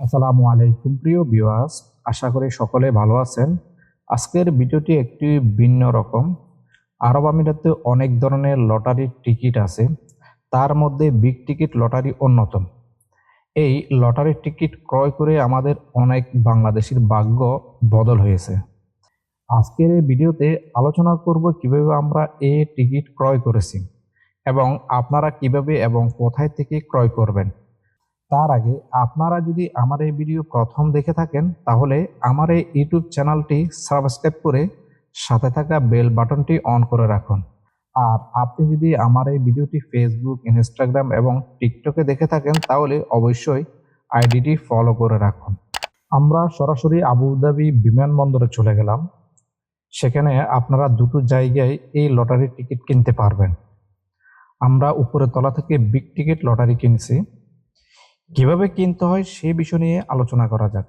আসসালামু আলাইকুম, প্রিয় ভিউয়ার্স। আশা করি সকলে ভালো আছেন। আজকের ভিডিওটি একটি ভিন্ন রকম। আরব আমিরাতে অনেক ধরনের লটারির টিকিট আছে। তার মধ্যে বিগ টিকিট লটারি অন্যতম। এই লটারির টিকিট ক্রয় করে আমাদের অনেক বাংলাদেশির ভাগ্য বদল হয়েছে। আজকের এই ভিডিওতে আলোচনা করব কীভাবে আমরা এই টিকিট ক্রয় করেছি এবং আপনারা কীভাবে এবং কোথায় থেকে ক্রয় করবেন। তার আগে আপনারা যদি আমার এই ভিডিও প্রথম দেখে থাকেন, তাহলে আমার এই ইউটিউব চ্যানেলটি সাবস্ক্রাইব করে সাথে থাকা বেল বাটনটি অন করে রাখুন। আর আপনি যদি আমার এই ভিডিওটি ফেসবুক ইনস্টাগ্রাম এবং টিকটকে দেখে থাকেন, তাহলে অবশ্যই আইডিটি ফলো করে রাখুন। আমরা সরাসরি আবুধাবি বিমানবন্দরে চলে গেলাম। সেখানে আপনারা দুটো জায়গায় এই লটারির টিকিট কিনতে পারবেন। আমরা উপরে তলা থেকে বিগ টিকিট লটারি কিনছি। কীভাবে কিনতে হয় সেই বিষয় নিয়ে আলোচনা করা যাক।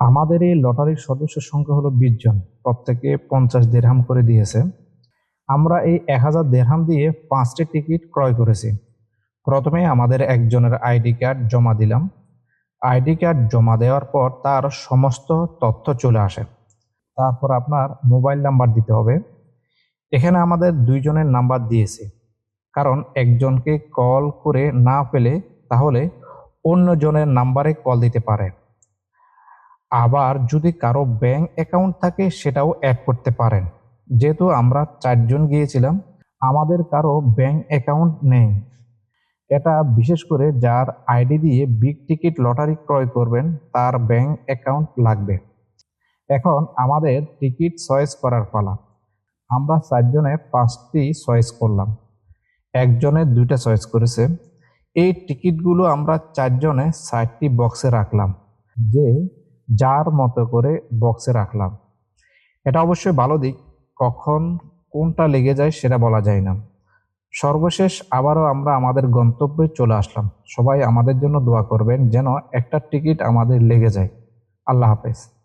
আমাদের এই লটারির সদস্য সংখ্যা হলো বিশ জন, প্রত্যেকে পঞ্চাশ দেড়হাম করে দিয়েছে। আমরা এই এক হাজার দেড়হাম দিয়ে পাঁচটি টিকিট ক্রয় করেছি। প্রথমে আমাদের একজনের আইডি কার্ড জমা দিলাম। আইডি কার্ড জমা দেওয়ার পর তার সমস্ত তথ্য চলে আসে। তারপর আপনার মোবাইল নাম্বার দিতে হবে। এখানে আমাদের দুইজনের নাম্বার দিয়েছে। কারণ একজনকে কল করে না পেলে তাহলে অন্য জনের নাম্বারে কল দিতে পারে। আবার যদি কারও ব্যাংক অ্যাকাউন্ট থাকে, সেটাও অ্যাড করতে পারেন। যেহেতু আমরা চারজন গিয়েছিলাম, আমাদের কারও ব্যাংক অ্যাকাউন্ট নেই। এটা বিশেষ করে যার আইডি দিয়ে বিগ টিকিট লটারি ক্রয় করবেন, তার ব্যাংক অ্যাকাউন্ট লাগবে। এখন আমাদের টিকিট চয়েস করার পালা। আমরা চারজনে পাঁচটি চয়েস করলাম। একজনের দুইটা চয়েস করেছে। এই টিকিটগুলো আমরা চারজনে ষাটটি বক্সে রাখলাম, যে যার মতো করে বক্সে রাখলাম। এটা অবশ্যই ভালো দিক, কখন কোনটা লেগে যায় সেটা বলা যায় না। সর্বশেষ আবারও আমরা আমাদের গন্তব্যে চলে আসলাম। সবাই আমাদের জন্য দোয়া করবেন যেন একটা টিকিট আমাদের লেগে যায়। আল্লাহ হাফেজ।